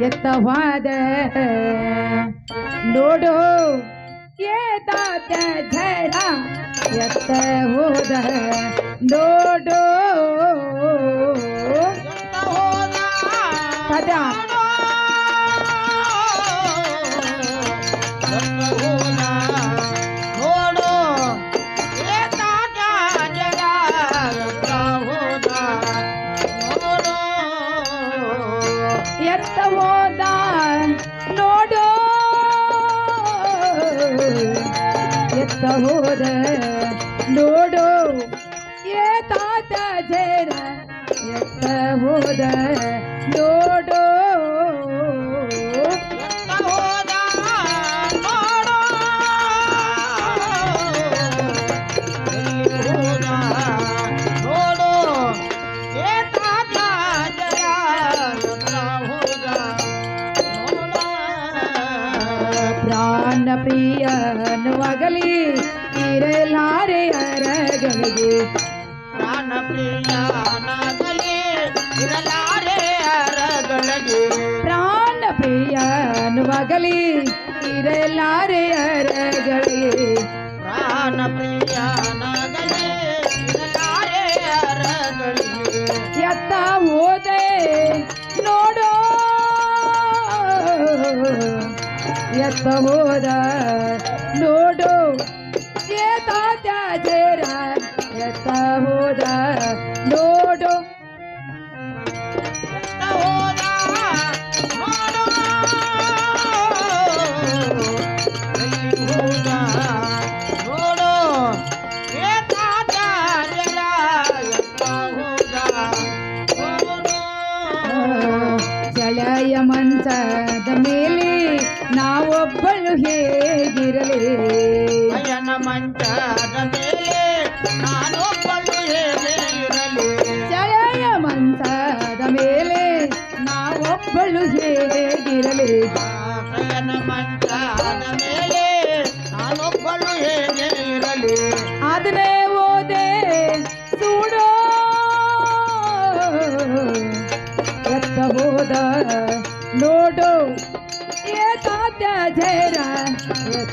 ಎತ್ತವಾದ ನೋಡು ಏದಾದ ಝರ ಎತ್ತ ಹೋದ ನೋಡು ಪದ ಹೋದ ನೋಡು. ಏತಾತ ಜೇರ ಎತ್ತ ಹೋದ ನೋಡು. ಅರಗಳಿಗೆ ಪ್ರಾಣ ಪ್ರಿಯನಾಗಲಿ ಇರಲಾರೆ ಅರಗಳಿಗೆ. ಪ್ರಾಣ ಪ್ರಿಯನುವಾಗಲಿ ಇರಲಾರೆ ಅರಗಳಿಗೆ. ಪ್ರಾಣ ಪ್ರಿಯನಾಗಲಿ ಇರಲಾರೆ ಅರಗಳಿಗೆ. ಎತ್ತ ಹೋದೆ ನೋಡೋ. ಎತ್ತ ಹೋದ ನೋಡು. ಏತಾ ಜೇರ ಎತ್ತ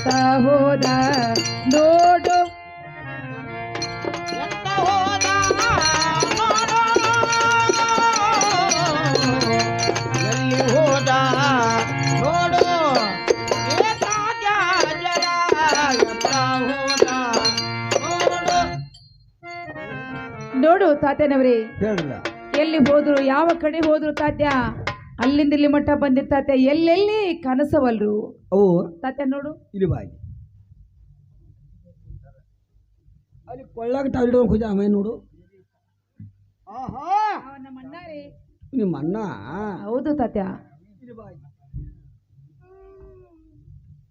ಎತ್ತ ಹೋದ? ನೋಡು. ನೋಡು. ತಾತ್ಯನವ್ರಿ ಎಲ್ಲಿ ಹೋದ್ರು ಯಾವ ಕಡೆ ಹೋದ್ರು ತಾತ್ಯ? ಅಲ್ಲಿಂದ ಇಲ್ಲಿ ಮಟ್ಟ ಬಂದಿದ್ದ ತಾತೆ ಎಲ್ಲೆಲ್ಲಿ ಕನಸವಲ್ರು ಅವು ತಾತೆ ನೋಡು. ಇಲ್ಲಿ ಬಾಯಿ ಅಲ್ಲಿ ಕೊಳ್ಳಾಗ ಟಾಯ್ಲೆಟ್ ಖುಜ ಆಮೇಲೆ ನೋಡು? ಆಹಾ! ನಿಮ್ಮ ಅಣ್ಣ ಹೌದು ತಾತ್ಯ ಇಲ್ಲಿ ಬಾಯಿ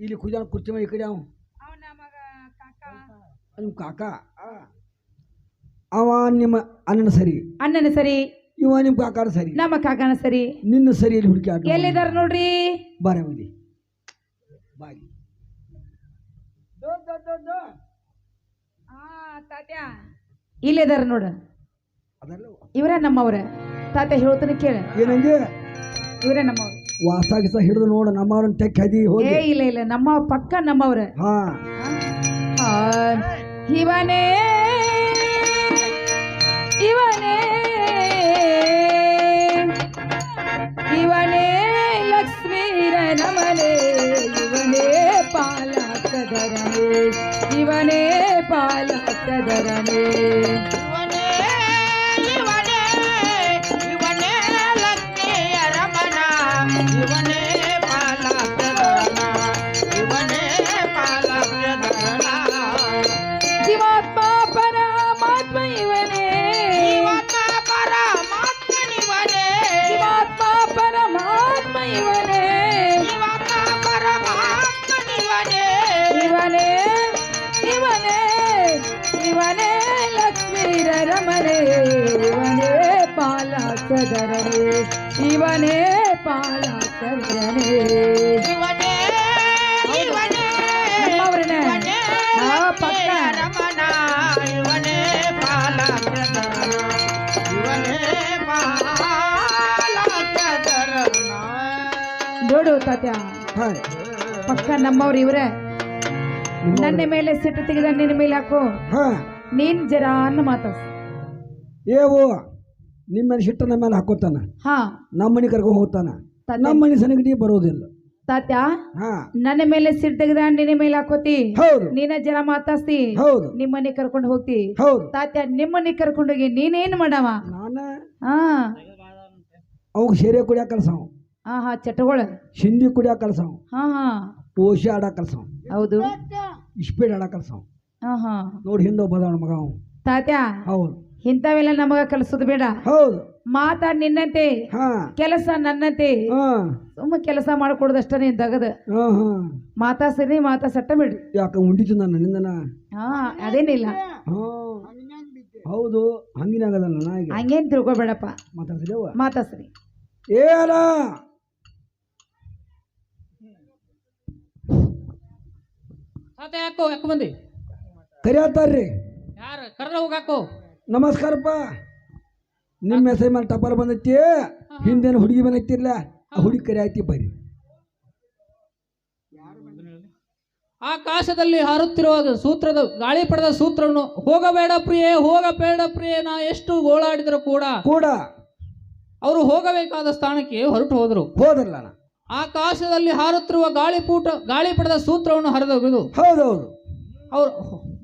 ಇಲ್ಲಿ. ಕುಜ ಕುರ್ಚಿ ಮೇಲೆ ಈ ಕಡೆ ಅವ. ನಿಮ್ಮ ಕಾಕ? ಆ. ಅವ ನಿಮ್ಮ ಅಣ್ಣನ ಸರಿ. ಅಣ್ಣನ ಸರಿ. ಇವ ನಿಮ್ ಕಾಕಾರ ಸರಿ ನಮ್ಮ ಕಾಕಾನ ಸರಿ ನಿನ್ನ ಸರಿ ಇಲ್ಲಿ ಹುಡುಕಿ ಎಲ್ಲಿದಾರ ನೋಡ್ರಿ ಬಾರೆ ಹೋಗಿ ಬಾಯಿ ಇಲ್ಲಿದಾರ ನೋಡು ಇವರೇ ನಮ್ಮವ್ರ ತಾತ ಹೇಳ್ತಾನೆ ಕೇಳ ಏನಂಗೆ ಇವರೇ ನಮ್ಮವ್ರ ವಾಸ ಗಿಸ ಹಿಡಿದು ನೋಡ ನಮ್ಮವ್ರನ್ನ ತೆಕ್ಕದಿ ಏ ಹೋಗಿ ಇಲ್ಲ ಇಲ್ಲ ನಮ್ಮ ಪಕ್ಕ ನಮ್ಮವ್ರ ಹಾ ಹಾ ಇವನೇ ನಮನೆ ಇವನೇ ಪಾಲಕದರನೆ ಇವನೇ ಪಾಲಕದರನೆ ಇವನೇ ಪಾಲಕರಣ ನೋಡು ತಾತ್ಯ. ಹಾ. ಪಕ್ಕ ನಮ್ಮವ್ರು ಇವ್ರೆ. ನನ್ನ ಮೇಲೆ ಸಿಟ್ಟು ತೆಗೆದ ನಿನ್ನ ಮೇಲೆ ಹಾಕು. ಹಾ. ನೀನ್ ಜರಾನ್ ಅನ್ನ ಮಾತಾಡ್ಸ್ ಏವು ನಿಮ್ಮ ಹಿಟ್ಟ ನಮ್ಮ ಮೇಲೆ ಹಾಕೋತಾನ. ಹಾ. ನಮ್ಮ ಮನೆ ಕರ್ಕೊಂಡು ಹೋಗ್ತಾನ. ತಾತ್ಯ ನಮ್ಮ ಮನೆ ಸನಿಗಡಿ ಬರೋದಿಲ್ಲ. ತಾತ್ಯಾ ಹಾ. ನನ್ನ ಮೇಲೆ ಸಿರ್ ತೆಗೆದ ನಿನ್ನ ಮೇಲೆ ಹಾಕೋತಿ. ಹೌದು. ನೀನ ಜನ ಮಾತಾಡ್ತಿ ಹೌದು. ನಿಮ್ಮನೆ ಕರ್ಕೊಂಡು ಹೋಗ್ತಿ. ಹೌದು. ತಾತ್ಯ ಕರ್ಕೊಂಡು ಹೋಗಿ ನೀನೇನ್ ಮಾಡವ? ನಾನ ಹಾ. ಅವಾಗ ಸೇರೆ ಕುಡಿಯಾಕ ಹಾ ಹಾ ಚಟಗಳ. ಹಿಂದಿ ಕುಡಿಯಾಕ ಕಲ್ಸಾವ ಹಾ ಹಾ. ಓಶಿ ಆಡಾಕ ಕಲ್ಸಾವ ಹೌದು. ಇಸ್ಪೀಡ್ ಆಡಾಕ ಕಲ್ಸಾವ ಹಾ ಹಾ ನೋಡಿ ಹಿಂದೆ ಒಬ್ಬದವನ ಮಗ ಅವ. ತಾತ್ಯ ಹೌದು. ಇಂಥವೆಲ್ಲ ನಮಗ ಕಲಿಸೋದು ಬೇಡ. ಹೌದು. ಮಾತಾ ನಿನ್ನಂತೆ ಹಾ. ಕೆಲಸ ನನ್ನಂತೆ. ಹಾ. ಸುಮ್ಮ ಕೆಲಸ ಮಾಡ್ಕೊಡೋದಷ್ಟ ನೀನ್ ತಗದ ಹಾ ಹಾ. ಮಾತಾ ಸರಿ ಮಾತಾ ಸಟ್ಟ ಬಿಡ್ರಿ ಯಾಕೆ ಉಂಡಿತು ನಾನು ನಿಂದನ ಹಾ ಅದೇನಿಲ್ಲ. ಹೌದು ಹಂಗಿನಾಗಲ್ಲ ನನಗೆ ಹಂಗೇನ್ ತಿಳ್ಕೊಬೇಡಪ್ಪ. ಸರಿ ಮಾತಾ ಸರಿ. ಏನ ತಾತ ಯಾಕೋ ಯಾಕೆ ಬಂದಿ. ಕರಿಯತ್ತಾರ್ರಿ ಯಾರು? ಕರ್ರ ಹೋಗಾಕೋ ನಮಸ್ಕಾರಪ್ಪ. ನಿಮ್ಮ ಹೆಸರು ಮೇಲೆ ಟಪಾಲ್ ಬಂದೈತಿ? ಹಿಂದೇನು ಹುಡುಗಿ ಬಂದೈತಿರ್ಲ? ಆ ಹುಡುಗಿ ಕರೆ ಆಯ್ತಿ ಬರ್ರಿ. ಆಕಾಶದಲ್ಲಿ ಹಾರುತ್ತಿರುವ ಸೂತ್ರದ ಗಾಳಿ ಪಡೆದ ಸೂತ್ರವನ್ನು ಹೋಗಬೇಡ ಪ್ರಿಯೆ ಹೋಗಬೇಡ ಪ್ರಿಯೆ ನಾ ಎಷ್ಟು ಗೋಳಾಡಿದ್ರು ಕೂಡ ಕೂಡ. ಅವರು ಹೋಗಬೇಕಾದ ಸ್ಥಾನಕ್ಕೆ ಹೊರಟು ಹೋದರು. ಹೋದಲ್ಲ ಆಕಾಶದಲ್ಲಿ ಹಾರುತ್ತಿರುವ ಗಾಳಿಪೂಟ ಗಾಳಿ ಪಡೆದ ಸೂತ್ರವನ್ನು ಹರಿದೋಗುದು ಹೌದೌದು. ಅವರು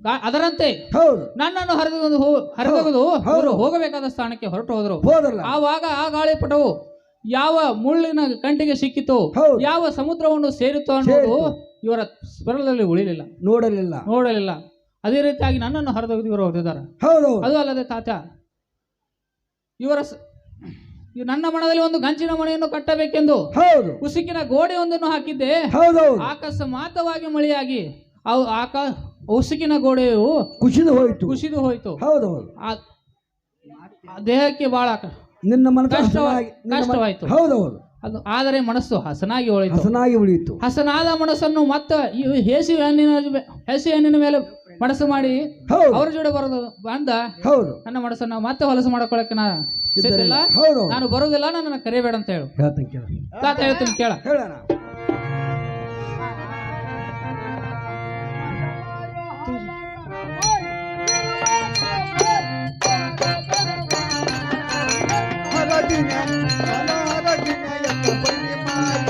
ಅದರಂತೆ ಹೌದು. ನನ್ನನ್ನು ಹರಿದು ಹರಿದು. ಅವರು ಹೋಗಬೇಕಾದ ಸ್ಥಾನಕ್ಕೆ ಹೊರಟು ಹೋದರು. ಹೋದ್ರಲ್ಲ ಆವಾಗ ಆ ಗಾಳಿಪಟವು ಯಾವ ಮುಳ್ಳಿನ ಕಂಟಿಗೆ ಸಿಕ್ಕಿತು ಹೌದು. ಯಾವ ಸಮುದ್ರವನ್ನು ಸೇರಿತು ಅನ್ನೋದು ಇವರ ಸ್ವರದಲ್ಲಿ ಉಳಿಲಿಲ್ಲ. ನೋಡಲಿಲ್ಲ. ನೋಡಲಿಲ್ಲ. ಅದೇ ರೀತಿಯಾಗಿ ನನ್ನನ್ನು ಹರಿದೊಗೆದು ಇವರು ಹೊರಟಿದ್ದಾರೆ ಅದು ಅಲ್ಲದೆ ತಾತ ಇವರ ಸ- ಇವ್ ನನ್ನ ಮನದಲ್ಲಿ ಒಂದು ಗಂಚಿನ ಮನೆಯನ್ನು ಕಟ್ಟಬೇಕೆಂದು ಹೌದು. ಉಸುಕಿನ ಗೋಡೆಯೊಂದನ್ನು ಹಾಕಿದ್ದೆ. ಆಕಸ್ಮಾತವಾಗಿ ಅಕಸ್ಮಾತವಾಗಿ ಮಳೆಯಾಗಿ ಅವು ಆಕ ಉಸುಕಿನ ಗೋಡೆಯು ಕುಸಿದು ಹೋಯ್ತು. ಕುಸಿದು ಹೋಯಿತು. ಹೌದು ಹೌದು. ಆ ದೇಹಕ್ಕೆ ಬಹಳ ನಿನ್ನ ಮನಸ್ಸು ಕಷ್ಟವ- ಹಸನಾಗಿ ನಿನ್ನ ಮನ- ಕಷ್ಟವಾಯ್ತು. ಹೌದೌದು ಅದು ಆದರೆ ಮನಸ್ಸು ಹಸನಾಗಿ ಉಳಿತು. ಹಸನಾಗಿ ಉಳಿಯಿತು. ಹಸನಾದ ಮನಸ್ಸನ್ನು ಮತ್ತೆ ಈ ಹೇಸಿ ಹಣ್ಣಿನ ಹೇಸಿ ಹಣ್ಣಿನ ಮೇಲೆ ಮನಸ್ಸು ಮಾಡಿ ಹೌದು. ಅವ್ರ ಜೋಡಿ ಬರೋದು ಬಂದ ಹೌದು. ನನ್ನ ಮನಸ್ಸನ್ನು ಮತ್ತೆ ಹೊಲಸು ಮಾಡ್ಕೊಳಕ್ಕೆ ನಾನು ಬರೋದಿಲ್ಲ ನನ್ನನ್ನು ಕರಿಬೇಡ ಅಂತ ಹೇಳು. ಹೇಳ್ತೇನೆ ಕೇಳ. ತಾತ ಹೇಳ್ತೀನಿ ಕೇಳ. ಹೇಳೋಣ పడిన అనారోగ్యమయ పడిమాయ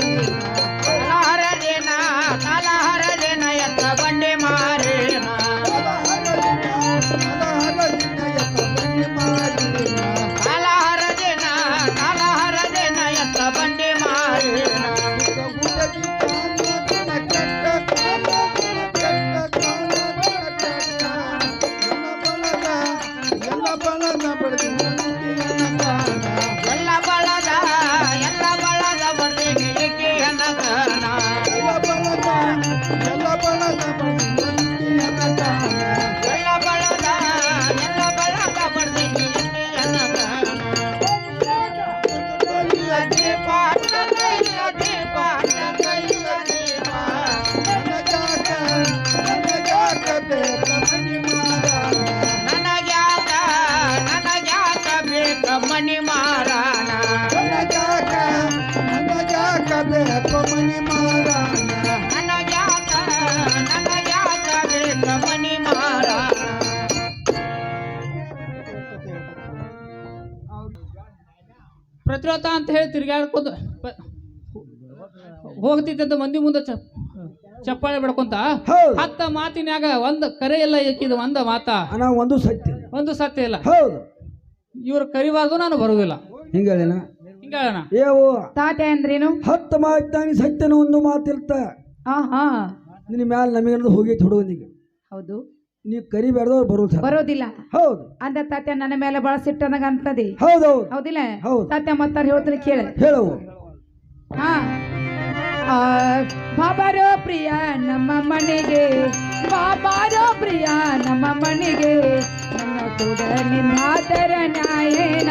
ಪ್ರತಿರೋಧ ಅಂತ ಹೇಳಿ ತಿರ್ಗಾಡ್ಕೊಂಡು ಹೋಗ್ತಿದ್ದಂತ ಮಂದಿ ಮುಂದೆ ಚಪ್ಪಾಳೆ ಬಿಡ್ಕೊಂತ ಹತ್ತ ಮಾತಿನ್ಯಾಗ ಒಂದ್ ಕರೆ ಎಲ್ಲ ಏಕಿದ ಒಂದ ಮಾತ. ಒಂದು ಸತ್ಯ. ಒಂದು ಸತ್ಯ ಇಲ್ಲ. ಹೌದು. ಇವ್ರು ಕರಿಬಾರ್ದು ನಾನು ಬರುವುದಿಲ್ಲ ಹಿಂಗೇನ ಹಿಂಗ ಹೇಳೋಣ ಏವು ತಾತೆ ಅಂದ್ರೇನು? ಹತ್ತು ಮಾತಾನಿ ಸತ್ಯನ ಒಂದು ಮಾತಿರ್ತ. ಹಾ ಹಾ ನಿನ್ನ ಮ್ಯಾಲ ನಮಗೆಲ್ಲದು ಹೋಗಿ ಹುಡುಗನಿಗೆ. ಹೌದು. ನೀವು ಕರಿಬಾರ್ದು ಅವ್ರು ಬರೋದು ಬರೋದಿಲ್ಲ. ಹೌದು. ಅಂದ ತಾತ್ಯ ನನ್ನ ಮೇಲೆ ಬಹಳ ಸಿಟ್ಟನಗ ಅಂತದಿ. ಹೌದು ಹೌದಿಲ್ಲ? ಹೌದು. ತಾತ್ಯ ಮತ್ತಾರ ಹೇಳ್ತೀನಿ ಕೇಳ. ಹೇಳು. ಹಾ. ಬಾಬಾರೋ ಪ್ರಿಯ ನಮ್ಮ ಮನೆಗೆ. ಬಾಬಾರೋ ಪ್ರಿಯ ನಮ್ಮ ಮನೆಗೆ. ನನ್ನ ಕೂಡ ನಿನ್ನಾದರ ನ್ಯಾಯನ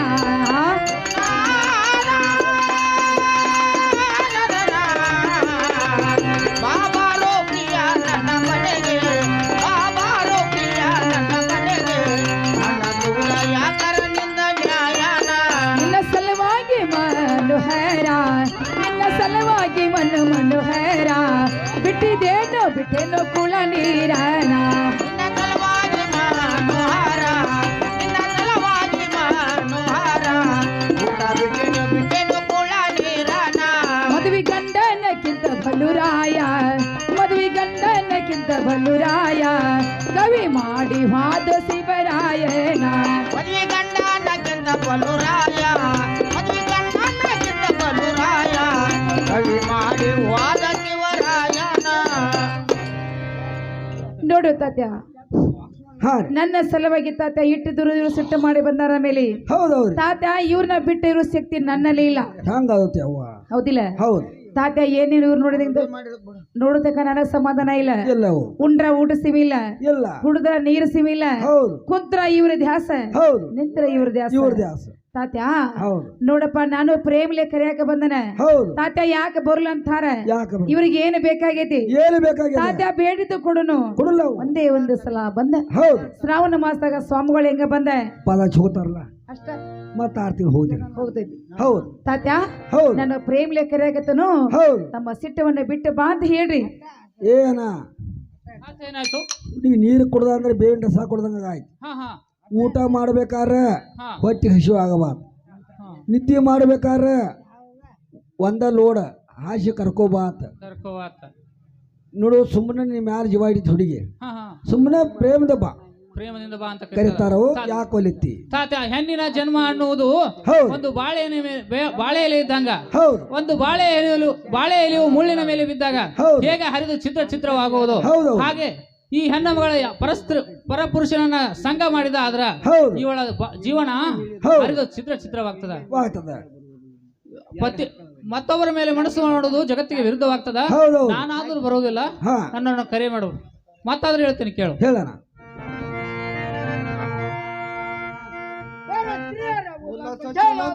ಬಿಟ್ಟಿದೇನು ಬಿಟ್ಟೇನು ಕುಳ ನೀರನ ನಿನ್ನ ಸಲುವಾಗಿ ಮನೋಹರ ನಿನ್ನ ಸಲುವಾಗಿ ಮನೋಹರ ಊಟ ಬಿಟ್ಟೆನು ಬಿಟ್ಟೆನು ಕುಳ ನೀರನ ನೋಡು ತಾತ್ಯ. ನನ್ನ ಸಲುವಾಗಿ ತಾತ್ಯ ಇಟ್ಟು ಇವರು ಸಿಟ್ಟು ಮಾಡಿ ಬಂದಾರ ಮೇಲೆ. ಹೌದೌದು ತಾತ ಇವ್ರನ್ನ ಬಿಟ್ಟಿರೋ ಶಕ್ತಿ ನನ್ನಲ್ಲಿ ಇಲ್ಲ. ಹಂಗಾಗುತ್ತೆ ಅವ್ವ. ಹೌದಿಲ್ಲ? ಹೌದು. ತಾತ್ಯ ಏನೇನು ಇವ್ರು ನೋಡಿದ ನೋಡತಕ್ಕ ನನಗ್ ಸಮಾಧಾನ ಇಲ್ಲ. ಇಲ್ಲ ಉಂಡ್ರ ಊಟ ಸಿಮಿ ಇಲ್ಲ. ಕುಡಿದ್ರ ನೀರು ಸಿಮಿ ಹೌದು. ಕುಂತ್ರ ಇವ್ರ ಧ್ಯಾಸ. ಹೌದು. ನಿಂತ್ರ ಇವ್ರ ಧ್ಯಾಸ. ಇವ್ರ ದ್ಯಾಸ ತಾತ್ಯ? ಹೌದು. ನೋಡಪ್ಪ ನಾನು ಪ್ರೇಮ್ಲೆ ಕರಿಯಾಕ ಬಂದನ. ಹೌದು. ತಾತ್ಯ ಯಾಕೆ ಬರ್ಲ ಅಂತಾರ? ಯಾಕೆ ಬರ್- ಇವ್ರಿಗೆ ಏನು ಬೇಕಾಗೈತಿ? ಏನು ಬೇಕಾಗಿದೆ ತಾತ್ಯ ಬೇಡಿದ್ದು ಕೊಡುನು. ಕೊಡಲ್ಲ ಒಂದೇ ಒಂದು ಸಲ ಬಂದ. ಹೌದು. ಶ್ರಾವಣ ಮಾಸದಾಗ ಸ್ವಾಮಿಗಳು ಹೆಂಗ ಬಂದ? ಪದ ಹೋಗ್ತಾರಲ್ಲ ಅಷ್ಟ. ಮತ್ತೆ ಆರ್ತಿ ಹೋಗ್ತೀನಿ ಹೋಗ್ತೈತಿ ಹೌದು. ತಾತ್ಯ? ಹೌದು. ನಾನು ಪ್ರೇಮ್ಲೆ ಕರಿಯಾಕತ್ತನು. ಹೌದು. ತಮ್ಮ ಸಿಟ್ಟವನ್ನ ಬಿಟ್ಟು ಬಾ ಅಂತ ಹೇಳ್ರಿ. ಏನ? ನೀರು ಕುಡ್ದ ಅಂದ್ರೆ ಬೇವಿನ ರಸ ಕುಡ್ದಂಗ ಆಯ್ತು. ಹಾ ಹಾ. ಊಟ ಮಾಡ್ಬೇಕಾದ್ರೆ ಹೊಟ್ಟೆ ಹಸಿವು ಆಗಬಾರ್ದು. ನಿದ್ದೆ ಮಾಡ್ಬೇಕಾದ್ರೆ ಒಂದ ಲೋಡ ಹಾಸಿ ಕರ್ಕೋಬಾತ್ ನೋಡು ಸುಮ್ಮನೆ ನಿಮ್ಮ ಯಾರ ಜೀವ ಹಿಡಿತು ಹುಡುಗಿ. ಸುಮ್ಮನೆ ಪ್ರೇಮದ ಬಾ. ಪ್ರೇಮದಿಂದ ಬಾ ಅಂತ ಕರೀತಾರೋ ಯಾಕೆ ತಾತ ಹೆಣ್ಣಿನ ಜನ್ಮ ಅನ್ನುವುದು ಒಂದು ಬಾಳೆ ಬಾಳೆ ಎಲೆ ಇದ್ದಂಗ. ಒಂದು ಬಾಳೆ ಎಲೆಯಲು ಬಾಳೆ ಎಲೆಯು ಮುಳ್ಳಿನ ಮೇಲೆ ಬಿದ್ದಾಗ ಹೇಗೆ ಹರಿದು ಚಿತ್ರ ಚಿತ್ರವಾಗುವುದು. ಹಾಗೆ ಈ ಹೆಣ್ಣು ಮಗಳ ಪರಸ್ತ್ರ ಪರಪುರುಷನನ್ನ ಸಂಘ ಮಾಡಿದ ಆದ್ರ ಹೌದು. ಇವಳ ಜೀವನ ಚಿತ್ರ ಚಿತ್ರವಾಗ್ತದ. ಆಗ್ತದ ಪತಿ ಮತ್ತೊಬ್ಬರ ಮೇಲೆ ಮನಸ್ಸು ಮಾಡೋದು ಜಗತ್ತಿಗೆ ವಿರುದ್ಧವಾಗ್ತದ. ಹೌದು. ನಾನಾದ್ರೂ ಬರೋದಿಲ್ಲ ನನ್ನನ್ನು ಕರೆ ಮಾಡು. ಮತ್ತಾದ್ರೂ ಹೇಳ್ತೀನಿ ಕೇಳು. ಹೇಳೋಣ ರಾವಣ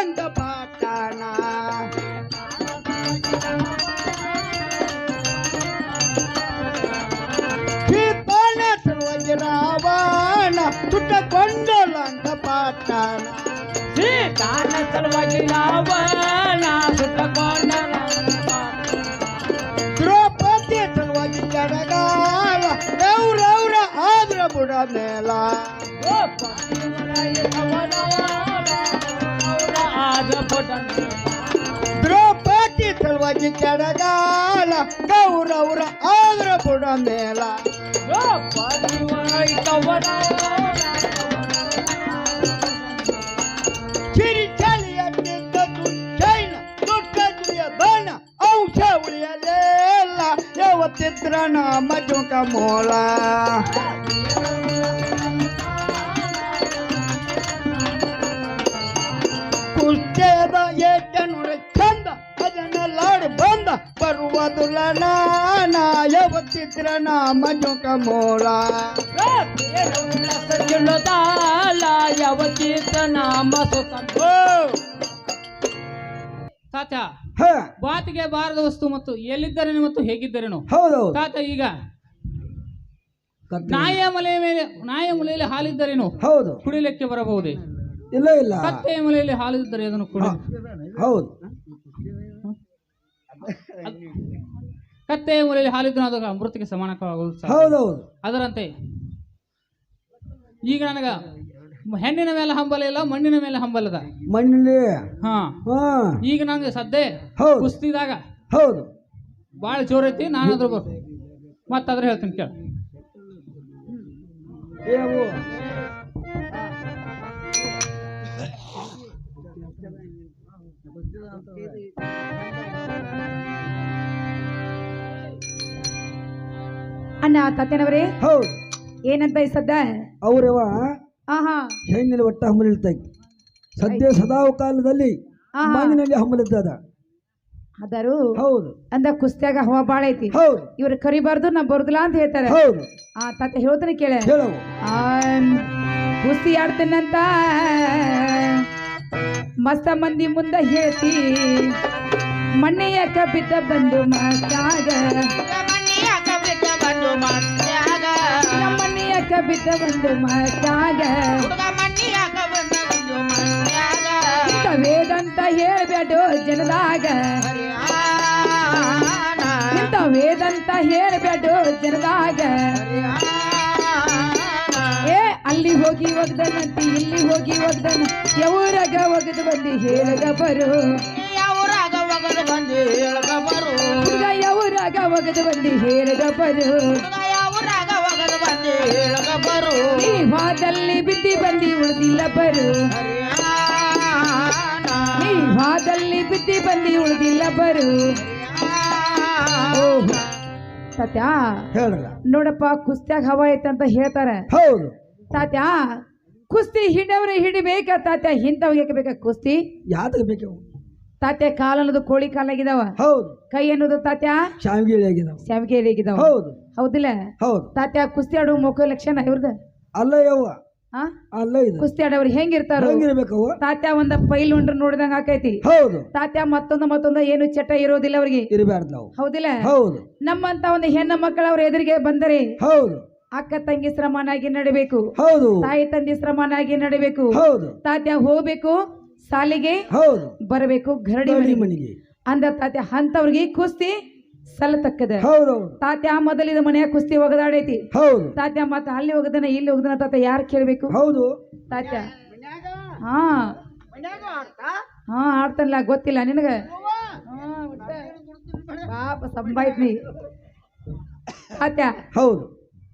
ಸೀತಾನ ಸಲುವಾಗಿ ರಾವಣ ಸುಟ್ಟಕೊಂಡ ದ್ರೌಪದಿ ಸಲುವಾಗಿ ಜಡಗಾಲ ರೌರೌರ ಆದ್ರ ಬುಡ ಯಾವತ್ತಿದ್ರ ನಾಮ ಜುಂಕ ಮೋಳ ಕುಷ್ಟೇದ ಚಂದ ಲಾಡ್ ಬಂದ ಬರುವುದಿಲ್ಲ ನಾನ ಯಾವತ್ತಿದ್ರ ನಾಮ ಜುಂಕ ಮೋಳ ತಾತ ಹ! ಬಾತಿಗೆ ಬಾರದ ವಸ್ತು ಮತ್ತು ಎಲ್ಲಿದ್ದರೇನು ಮತ್ತು ಹೇಗಿದ್ದರೇನು? ಹೌದು ತಾತ ಈಗ. ನಾಯಿಯ ಮಲೆಯ ಮೇಲೆ ನಾಯಿಯ ಮಲೆಯಲ್ಲಿ ಹಾಲಿದ್ದರೇನು? ಹೌದು. ಕುಡಿಲಿಕ್ಕೆ ಬರಬಹುದೇ? ಇಲ್ಲ ಇಲ್ಲ. ಕತ್ತೆಯ ಮಲೆಯಲ್ಲಿ ಹಾಲಿದ್ದರೆ ಅದನ್ನು ಕುಡಿ ಹೌದು. ಕತ್ತೆಯ ಮೂಲೆಯಲ್ಲಿ ಹಾಲಿದ್ರೆ ಅದು ಅಮೃತಕ್ಕೆ ಸಮಾನಕವಾಗುವುದು. ಹೌದೌದು ಅದರಂತೆ ಈಗ ನನಗ ಹೆಣ್ಣಿನ ಮೇಲೆ ಹಂಬಲ ಇಲ್ಲ ಮಣ್ಣಿನ ಮೇಲೆ ಹಂಬಲದ ಮಣ್ಣಲ್ಲಿ ಹಾ. ಹಾ. ಈಗ ನಂಗೆ ಸದ್ದೆ ಹೌದು. ಕುಸ್ತಿದಾಗ ಹೌದು. ಭಾಳ ಜೋರೈತಿ ನಾನಾದ್ರು ಬರ್ತೀನಿ. ಮತ್ತಾದ್ರೆ ಹೇಳ್ತೀನಿ ಕೇಳ. ಏವು? ಅಣ್ಣ ತಾತೇನವ್ರೆ? ಹೌದು. ಏನಂತ ಈ ಸದ್ದ? ಅವ್ರವ? ಹೆಣ್ಣಿನ ಒಟ್ಟ ಹಮ್ಮಲಿರ್ತೈತಿ ಸದ್ಯ ಸದಾ ಕಾಲದಲ್ಲಿ ಮಣ್ಣಿನಲ್ಲಿ ಹಮ್ಮಲಿದ್ದದ ಅದಾರು ಹೌದು. ಅಂದ ಕುಸ್ತ್ಯಾಗ ಹವಾ ಬಾಳ ಐತಿ. ಹೌದು. ಇವ್ರು ಕರಿಬಾರ್ದು ನಾ ಬರುದಿಲ್ಲ ಅಂತ ಹೇಳ್ತಾರೆ. ಹೌದು. ಆ ತಾತ ಹೇಳ್ತಾನೆ ಕೇಳ. ಹೇಳವು ಕುಸ್ತಿ ಆಡ್ತೇನಂತ. ಮಸ್ತ ಮಂದಿ ಮುಂದೆ ಹೇಳ್ತಿ ಮಣ್ಣೆಯ ಬಿದ್ದ ಬಂದು ಮಾತಾಗ ಮಾತಾಗ ಇಂಥ ವೇದಂತ ಹೇಳ್ಬೇಡು ಜನದಾಗ. ಇಂಥ ವೇದಂತ ಹೇಳ್ಬೇಡ ಜನದಾಗ. ಏ ಅಲ್ಲಿ ಹೋಗಿ ಒಗ್ದನಂತಿ ಇಲ್ಲಿ ಹೋಗಿ ಒಗ್ದನ ಎವರಾಗ ಒಗದು ಬಂದು ಹೇಳಗ ಬರು. ಹುಡುಗ ಎವರಾಗ ಒಗದು ಬಂದು ಹೇಳಗ ಬರು. ಈ ವಾದಲ್ಲಿ ಬಿದ್ದಿ ಬಂದಿ ಉಳಿದಿಲ್ಲ ಬರು. ಈ ವಾದಲ್ಲಿ ಬಿದ್ದಿ ಬಂದಿ ಉಳಿದಿಲ್ಲ ಬರು. ಓಹ್. ಸತ್ಯ ಹೇಳಲ್ಲ. ನೋಡಪ್ಪ ಕುಸ್ತಿಯಾಗ ಹವಾ ಐತಂತ ಹೇಳ್ತಾರೆ. ಹೌದು. ತಾತ್ಯ ಕುಸ್ತಿ ಹಿಡವ್ರೆ ಹಿಡಿಬೇಕ ತಾತ್ಯ ಇಂಥವ್ಗೆ ಬೇಕಾ ಕುಸ್ತಿ? ಯಾತಕ್ಕೆ ಬೇಕವು ತಾತ್ಯ ಕಾಲ ಅನ್ನೋದು ಕೋಳಿ ಕಾಲಾಗಿದಾವ. ಹೌದು. ಕೈ ಅನ್ನೋದು ತಾತ್ಯ? ಶಾವಿಗೆ ಆಗಿದಾವ ಶಾವಿಗೆ ಆಗಿದಾವ ಹೌದು. ಹೌದಿಲ್ಲ? ಹೌದು. ತಾತ್ಯ ಕುಸ್ತಿ ಆಡೋ ಮುಖ ಲಕ್ಷಣ ಇವ್ರದ? ಅಲ್ಲ ಯವ್ವ. ಆ? ಅಲ್ಲ ಇದು. ಕುಸ್ತಿ ಆಡವ್ರು ಹೆಂಗಿರ್ತಾರ ತಾತ್ಯ ಒಂದ ಪೈಲ್ ಉಂಡ್ರ ನೋಡಿದಂಗ ಆಕೈತಿ. ಹೌದು. ತಾತ್ಯ ಮತ್ತೊಂದ ಮತ್ತೊಂದ ಏನು ಚಟ ಇರೋದಿಲ್ಲ ಅವ್ರಿಗೆ. ಇರಬಾರ್ದು ನಾವು ಹೌದಿಲ್ಲ? ಹೌದು. ನಮ್ಮಂತ ಒಂದು ಹೆಣ್ಣ ಮಕ್ಕಳ ಅವ್ರ ಎದುರಿಗೆ ಬಂದರೆ ಹೌದು. ಅಕ್ಕ ತಂಗಿ ಶ್ರಮನಾಗಿ ನಡಬೇಕು. ಹೌದು. ತಾಯಿ ತಂದೆ ಶ್ರಮನಾಗಿ ನಡಬೇಕು. ಹೌದು. ತಾತ್ಯ ಹೋಗ್ಬೇಕು. ಸಾಲಿಗೆ ಹೌದು. ಬರಬೇಕು ಗರಡಿ ಮನೆಗೆ. ಅಂದ ತಾತ್ಯ ಅಂತವ್ರಿಗೆ ಕುಸ್ತಿ ಸಲತಕ್ಕದ. ಹೌದು. ತಾತ್ಯ ಮೊದಲಿದ ಮನೆಯ ಕುಸ್ತಿ ಒಗದಾಡೈತಿ. ಹೌದು. ತಾತ್ಯ ಮತ್ತ ಅಲ್ಲಿ ಹೋಗದನ ಇಲ್ಲಿ ಹೋಗದನ ತಾತ ಯಾರು ಕೇಳಬೇಕು? ಹೌದು. ತಾತ್ಯ ಹಾ. ಹಾ ಆಡ್ತಾನಲ್ಲ ಗೊತ್ತಿಲ್ಲ ನಿನಗ. ಪಾಪ ಸಂಬಾಯ್ತಿ ತಾತ್ಯ ಹೌದು.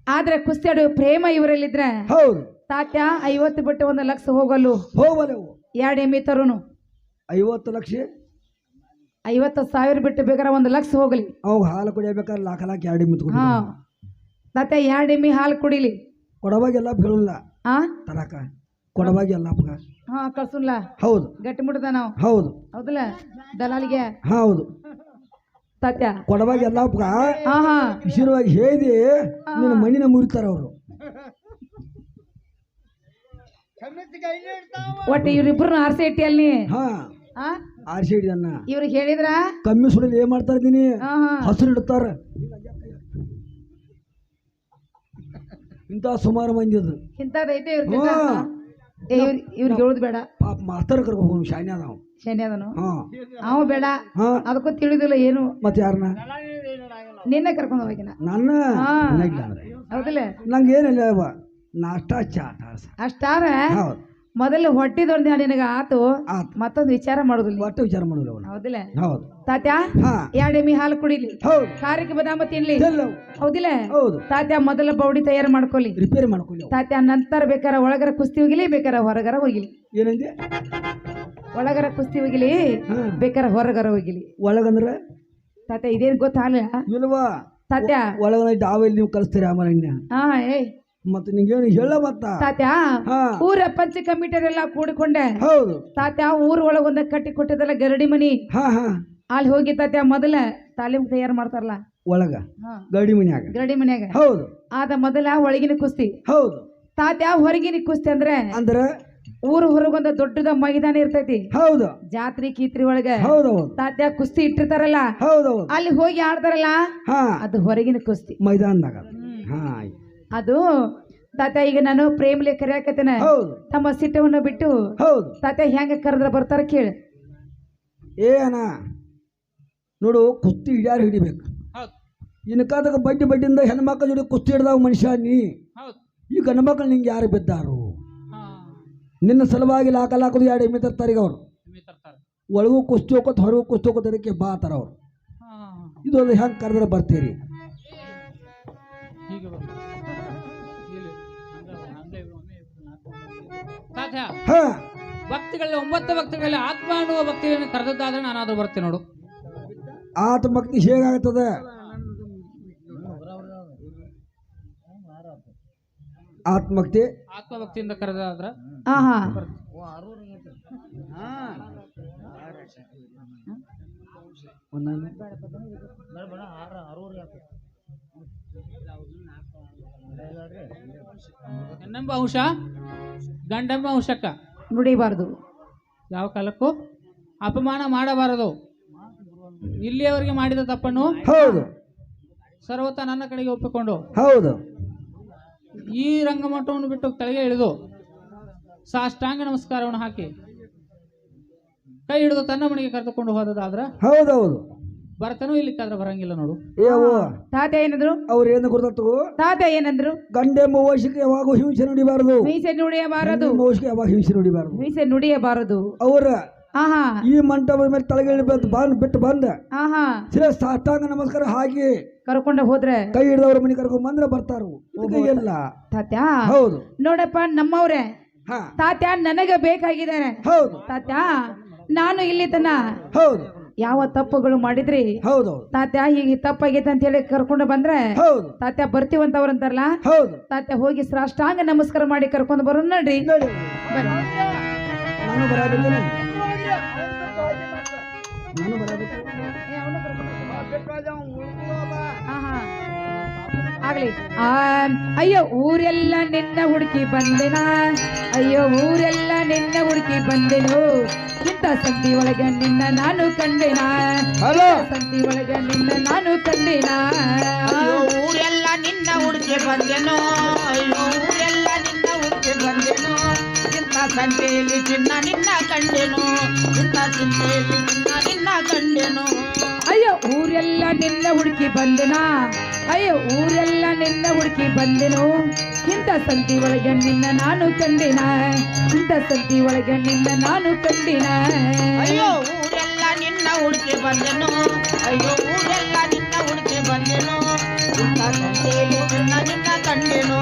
ಆದ್ರೆ ಕುಸ್ತಿ ಆಡೋ ಪ್ರೇಮ ಇವರಲ್ಲಿದ್ರೆ ಹೌದು. ತಾತ್ಯ ಐವತ್ತು ಬಿಟ್ಟು ಒಂದು ಲಕ್ಷ ಹೋಗಲು ಹೋಗಲೇವು ಎರಡು ಎಮ್ಮಿ ತರುನು ಐವತ್ತು ಲಕ್ಷ? ಐವತ್ತು ಸಾವಿರ ಬಿಟ್ಟು ಬೇಕಾದ್ರೆ ಒಂದು ಲಕ್ಷ ಹೋಗಲಿ. ಅವಾಗ ಹಾಲು ಕುಡಿಯಬೇಕಾದ್ರೆ ಲಾಖ ಲಾಕ್ ಎರಡು ಎಮ್ಮಿ ಹಾಂ. ತಾತ್ಯ ಎರಡು ಎಮ್ಮಿ ಹಾಲು ಕುಡಿಲಿ. ಕೊಡವಾಗೆಲ್ಲ ಬೀಳಲ್ಲ ಹಾಂ ತರಕ. ಕೊಡವಾಗಿ ಎಲ್ಲ ಅಪ್ಪಗ ಹಾ ಕಳ್ಸುನ್ಲ? ಹೌದು. ಗಟ್ಟಿ ಮುಟ್ಟದ ನಾವು. ಹೌದು. ಹೌದಲ್ಲ? ದಲಾಲಿಗೆ? ಹೌದು. ತಾತ್ಯ ಕೊಡವಾಗಿ ಎಲ್ಲ ಅಪ್ಪಗ ಹಾ ಹಾ. ವಿಶೇಷವಾಗಿ ಹೇಳಿ ನಿನ್ನ ಮಣ್ಣಿನ ಮುರಿತಾರ ಅವರು. ಒಟ್ಟು ಇವ್ರಿಬ್ರು ಆರ್ಸಿ ಇಟ್ಟಿ ಅಲ್ಲಿ ಹಾ. ಆ? ಆರ್ಸಿ ಹಿಡಿದನ್ನ ಇವ್ರಿಗೆ ಹೇಳಿದ್ರ? ಕಮ್ಮಿ ಸುಡಲಿ ಏನ್ ಮಾಡ್ತಾ ಹಾ ಹಸಿರು ಇಡ್ತಾರ. ಇಂಥ ಸುಮಾರು ಮಂದಿ ಅದು. ಇಂಥದ್ದೈತೆ ಇವ್ರ ಹಾ. ಇವ್ರಿಗೆ ಹೇಳುದು ಬೇಡ. ಪಾಪ ಮಾಸ್ತರ್ ಕರ್ಕೊಂಡು ಶಾನ್ಯ ಅದಾವ. ಶನಿ ಅದನು? ಹಾ. ಅವ ಬೇಡ. ಅದಕ್ಕೂ ತಿಳಿದಿಲ್ಲ ಏನು. ಮತ್ತೆ ಯಾರನ್ನ ನಿನ್ನೆ ಕರ್ಕೊಂಡು ಹೋಗಿನ? ನನ್ನ? ಹೌದಿಲ್ಲ? ನಂಗೆ ಏನಿಲ್ಲ. ನಾಷ್ಟ ಚಾಟ ಅಷ್ಟಾರ? ಹೌದು. ಮೊದಲು ದೊಡ್ಡ ನಿನಗ ಆತು ಆತು. ಮತ್ತೊಂದು ವಿಚಾರ ಮಾಡುದಿಲ್ಲ ಒಟ್ಟು ವಿಚಾರ ಮಾಡುದಿಲ್ಲ ಅವನು. ಹೌದಿಲ್ಲ? ಹೌದು. ತಾತ್ಯ ಹಾ. ಎರಡು ಎಮ್ಮಿ ಹಾಲು ಕುಡಿಲಿ. ಹೌದು. ಖಾರಕ್ಕೆ ಬದಾಮ ತಿನ್ಲಿ. ಹೌದಿಲ್ಲ? ಹೌದು. ತಾತ್ಯ ಮೊದಲ ಬೌಡಿ ತಯಾರು ಮಾಡ್ಕೊಲಿ. ರಿಪೇರಿ ಮಾಡ್ಕೊಳ್ಳಿ ತಾತ್ಯಾ ತಾತ್ಯ ನಂತರ ಬೇಕಾರ ಒಳಗರ ಕುಸ್ತಿ ಹೋಗಿಲಿ ಬೇಕಾರ ಹೊರಗರ ಹೋಗಿಲಿ. ಏನಂದೆ? ಒಳಗರ ಕುಸ್ತಿ ಹೋಗಿಲಿ ಹಾ. ಬೇಕಾರ ಹೊರಗರ ಹೋಗಿಲಿ. ಒಳಗಂದ್ರೆ? ತಾತ್ಯ ಇದೇನ್ ಗೊತ್ತಾಗಲಿಲ್ಲ ಇಲ್ವಾ? ತಾತ್ಯ. ಒಳಗನ ಡಾವಲ್ಲಿ ನೀವು ಕಲಿಸ್ತೀರಿ ಆಮೇಲೆ ಹಾ ಏ ಮತ್ತೆ ನಿಂಗೇನು ಹೇಳ ಮತ್ತ? ತಾತ್ಯ ಊರ ಪಂಚ ಕಮಿಟರ್ ಎಲ್ಲ ಕೂಡಿಕೊಂಡೆ. ಹೌದು. ತಾತ್ಯ ಊರ್ ಒಳಗೊಂದ ಕಟ್ಟಿ ಕೊಟ್ಟಿದ್ದಲ್ಲ ಗರಡಿ ಮನಿ. ಹಾ ಹಾ. ಅಲ್ಲಿ ಹೋಗಿ ತಾತ್ಯ ಮೊದಲ ತಾಲೀಮ್ ತಯಾರು ಮಾಡ್ತಾರಲ್ಲ? ಒಳಗ ಗರಡಿ ಮನ್ಯಾಗ. ಗರಡಿ ಮನ್ಯಾಗ. ಹೌದು. ಆದ ಮೊದಲ ಒಳಗಿನ ಕುಸ್ತಿ. ಹೌದು. ತಾತ್ಯ ಹೊರಗಿನ ಕುಸ್ತಿ ಅಂದ್ರೆ ಅಂದ್ರ? ಊರು ಹೊರಗೊಂದ ದೊಡ್ಡದ ಮೈದಾನ ಇರ್ತೈತಿ. ಹೌದು. ಜಾತ್ರೆ ಕೀತ್ರಿ ಒಳಗ. ಹೌದು ತಾತ್ಯ ಕುಸ್ತಿ ಇಟ್ಟಿರ್ತಾರಲ್ಲ? ಹೌದು ಅಲ್ಲಿ ಹೋಗಿ ಆಡ್ತಾರಲ್ಲ? ಹಾ. ಅದು ಹೊರಗಿನ ಕುಸ್ತಿ. ಮೈದಾನದಾಗ. ಹಾ ಅದು ತಾತ ಈಗ ನಾನು ಪ್ರೇಮ್ಲೆ ಕರೆಯಾಕತ್ತೇನೆ. ಹೌದು. ತಮ್ಮ ಸಿಟ್ಟವನ್ನು ಬಿಟ್ಟು ಹೌದು. ತಾತ ಹೆಂಗ ಕರೆದ್ರ ಬರ್ತಾರ ಕೇಳಿ. ಏ ಅಣ್ಣ ನೋಡು ಕುಸ್ತಿ ಹಿಡಿಯಾರು ಹಿಡಿಬೇಕು. ಹೌದು. ಇನ್ಕಾದಾಗ ಬಡ್ಡಿ ಬಡ್ಡಿಯಿಂದ ಹೆಣ್ಮಕ್ಳ ಜೊತೆ ಕುಸ್ತಿ ಹಿಡ್ದಾವ ಮನುಷ್ಯ ನೀ. ಹೌದು. ಈ ಗಂಡು ಮಕ್ಳು ನಿಂಗೆ ಯಾರು ಬಿದ್ದಾರು? ಹಾ. ನಿನ್ನ ಸಲುವಾಗಿ ಲಾಕ ಲಾಕದು ಎರಡು ಎಮ್ಮೆ ತರ್ತಾರೀಗ ಅವರು? ಒಳಗೂ ಕುಸ್ತಿ ಹೋಗೋತ್ ಹೊರಗೂ ಕುಸ್ತಿ ಹೋಗೋದಕ್ಕೆ ಬಾ ತರ ಅವ್ರು. ಇದು ಇದೊಂದು ಹೆಂಗೆ ಕರೆದ್ರೆ ಬರ್ತೀರಿ? ಹಾ. ಭಕ್ತಿಗಳಲ್ಲಿ ಒಂಬತ್ತು ಭಕ್ತಿಗಳಲ್ಲಿ ಆತ್ಮ ಅನ್ನುವ ಭಕ್ತಿಯನ್ನು ಕರೆದದ್ದಾದ್ರೆ ನಾನಾದ್ರೂ ಬರ್ತೇನೆ ನೋಡು. ಆತ್ಮಕ್ತಿ ಹೇಗಾಗ್ತದೆ ಆತ್ಮಕ್ತಿ ಆತ್ಮ ಭಕ್ತಿಯಿಂದ ಕರೆದಾದ್ರ ಹಾ ಹಾ. ಒಂದೊಂದೇ ಹೆಣ್ಣೆಂಬ ಅಂಶ? ಗಂಡೆಂಬ ಅಂಶಕ್ಕ? ನುಡಿಬಾರದು. ಯಾವ ಕಾಲಕ್ಕೂ? ಅಪಮಾನ ಮಾಡಬಾರದು. ಇಲ್ಲಿಯವರೆಗೆ ಮಾಡಿದ ತಪ್ಪನ್ನು ಹೌದು. ಸರ್ವತ ನನ್ನ ಕಡೆಗೆ ಒಪ್ಪಿಕೊಂಡು ಹೌದು. ಈ ರಂಗಮಟ್ಟವನ್ನು ಬಿಟ್ಟು ಕೆಳಗೆ ಇಳಿದು ಸಾಷ್ಟಾಂಗ ನಮಸ್ಕಾರವನ್ನು ಹಾಕಿ ಕೈ ಹಿಡಿದು ತನ್ನ ಮನೆಗೆ ಕರೆದುಕೊಂಡು ಹೋದದಾದ್ರೆ ಹೌದೌದು. ಬರ್ತನೂ ಇಲ್ಲಿಕ್ಕಾದ್ರೆ ಬರಂಗಿಲ್ಲ ನೋಡು. ಏವು ತಾತ ಏನಂದ್ರು? ಅವ್ರು ಏನು ಗುರುತತ್ತು ತಾತ ಏನಂದ್ರು? ಗಂಡೆ ಮೋಶಕ್ಕೆ ಯಾವಾಗ ಹಿಂಸೆ ನುಡಿಬಾರದು. ಮೀಸೆ ನುಡಿಯಬಾರದು. ಮೋಶಕ್ಕೆ ಯಾವಾಗ ಹಿಂಸೆ ನುಡಿಬಾರದು. ಮೀಸೆ ನುಡಿಯಬಾರದು. ಅವರ ಆಹಾ. ಈ ಮಂಟಪದ ಮೇಲೆ ತಲೆಗೆ ಬಂದು ಬಂದು ಬಿಟ್ಟು ಬಂದ. ಆಹಾ. ಸಿರ ಸಾಷ್ಟಾಂಗ ನಮಸ್ಕಾರ ಹಾಕಿ ಕರ್ಕೊಂಡ ಹೋದ್ರೆ? ಕೈ ಹಿಡಿದವ್ರ ಮನೆ ಕರ್ಕೊಂಡ್ ಬಂದ್ರೆ ಬರ್ತಾರು. ಎಲ್ಲ. ಇಲ್ಲ ತಾತ್ಯ ಹೌದು. ನೋಡಪ್ಪ ನಮ್ಮವ್ರೆ. ಹಾ. ತಾತ್ಯ ನನಗೆ ಬೇಕಾಗಿದ್ದಾರೆ. ಹೌದು. ತಾತ್ಯ ನಾನು ಇಲ್ಲಿ ತನ ಹೌದು. ಯಾವ ತಪ್ಪುಗಳು ಮಾಡಿದ್ರಿ ಹೌದು ತಾತ್ಯ ಹೀಗೆ ತಪ್ಪಾಗೈತೆ ಅಂತ ಹೇಳಿ ಕರ್ಕೊಂಡು ಬಂದ್ರೆ ಹೌದು ತಾತ್ಯ ಬರ್ತೀವಂತ ಅವ್ರಂತಾರಲ್ಲ ಹೌದು ತಾತ್ಯ ಹೋಗಿ ಸಾಷ್ಟಾಂಗ ನಮಸ್ಕಾರ ಮಾಡಿ ಕರ್ಕೊಂಡು ಬರೋ ನೋಡ್ರಿ. ನಾನು ಆಗ್ಲಿ. ಆ, ಅಯ್ಯೋ ಊರೆಲ್ಲ ನಿನ್ನ ಹುಡುಕಿ ಬಂದೆನಾ? ಅಯ್ಯೋ ಊರೆಲ್ಲ ನಿನ್ನ ಹುಡುಕಿ ಬಂದೆನು? ಇಂಥ ಸಂತಿ ಒಳಗ ನಿನ್ನ ನಾನು ಕಂಡೆನಾ? ಹಲೋ? ಸಂತಿ ಒಳಗ ನಿನ್ನ ನಾನು ಕಂಡೆನಾ? ಊರೆಲ್ಲ ನಿನ್ನ ಹುಡುಕಿ ಬಂದೆನು? ಅಯ್ಯೋ ಊರೆಲ್ಲ ನಿನ್ನ ಹುಡುಕಿ ಬಂದೆನು? ಇಂಥ ಸಂತೆಯಲ್ಲಿ ಚಿನ್ನ ನಿನ್ನ ಕಂಡೆನು? ಇಂಥ ಸಂತೆಯಲ್ಲಿ ಚಿನ್ನ ನಿನ್ನ ಕಂಡೆನು ಅಯ್ಯೋ ಊರೆಲ್ಲ ನಿನ್ನ ಹುಡುಕಿ ಬಂದೆನ? ಅಯ್ಯೋ ಊರೆಲ್ಲ ನಿನ್ನ ಹುಡುಕಿ ಬಂದೆನು? ಇಂಥ ಸಂತಿ ಒಳಗೆ ನಿನ್ನ ನಾನು ಕಂಡಿನ? ಇಂಥ ಸಂತಿ ಒಳಗೆ ನಿನ್ನ ನಾನು ಕಂಡಿನ? ಅಯ್ಯೋ ಊರೆಲ್ಲ ನಿನ್ನ ಹುಡುಕಿ ಬಂದೆನು? ಅಯ್ಯೋ ಊರೆಲ್ಲ ನಿನ್ನ ಹುಡುಕಿ ಬಂದೆನು? ಇಂಥ ಸಂತೆಯಲ್ಲಿ ನಿನ್ನ ನಿನ್ನ ಕಂಡೆನು?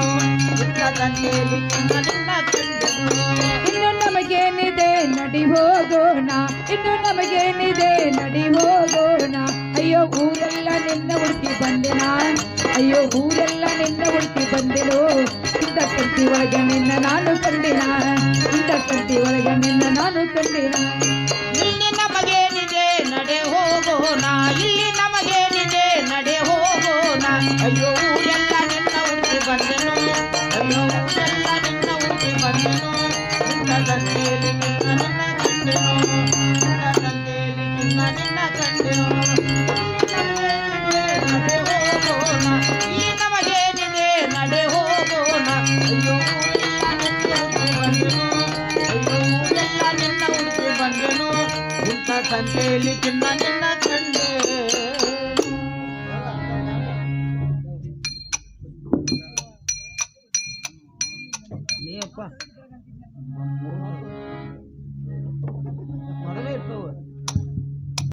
ಇಂಥ ಸಂತೆಯಲ್ಲಿ ನಿನ್ನ ನಿನ್ನ ಕಂಡೆನು? ಇನ್ನು ನಮಗೇನಿದೆ ನಡಿ ಹೋಗೋಣ, ಇನ್ನು ನಮಗೇನಿದೆ ನಡಿ ಹೋಗೋಣ. ಅಯ್ಯೋ, ಊರೆಲ್ಲ ನಿನ್ನ ಹುಡುಕಿ ಬಂದೆನ? ಅಯ್ಯೋ, ಊರೆಲ್ಲ ನಿನ್ನ ಹುಡುಕಿ ಬಂದೆನು ಇಂಥ ಕಂತಿ ಒಳಗೆ ನಿನ್ನ ನಾನು ಕಂಡಿನ? ಇಂಥ ಕಂತಿ ಒಳಗೆ ನಿನ್ನ ನಾನು ಕಂಡಿನ? ಇಲ್ಲಿ ನಮಗೇನಿದೆ ನಡೆ ಹೋಗೋಣ, ಇಲ್ಲಿ ನಮಗೇನಿದೆ ನಡೆ ಹೋಗೋಣ. ಅಯ್ಯೋ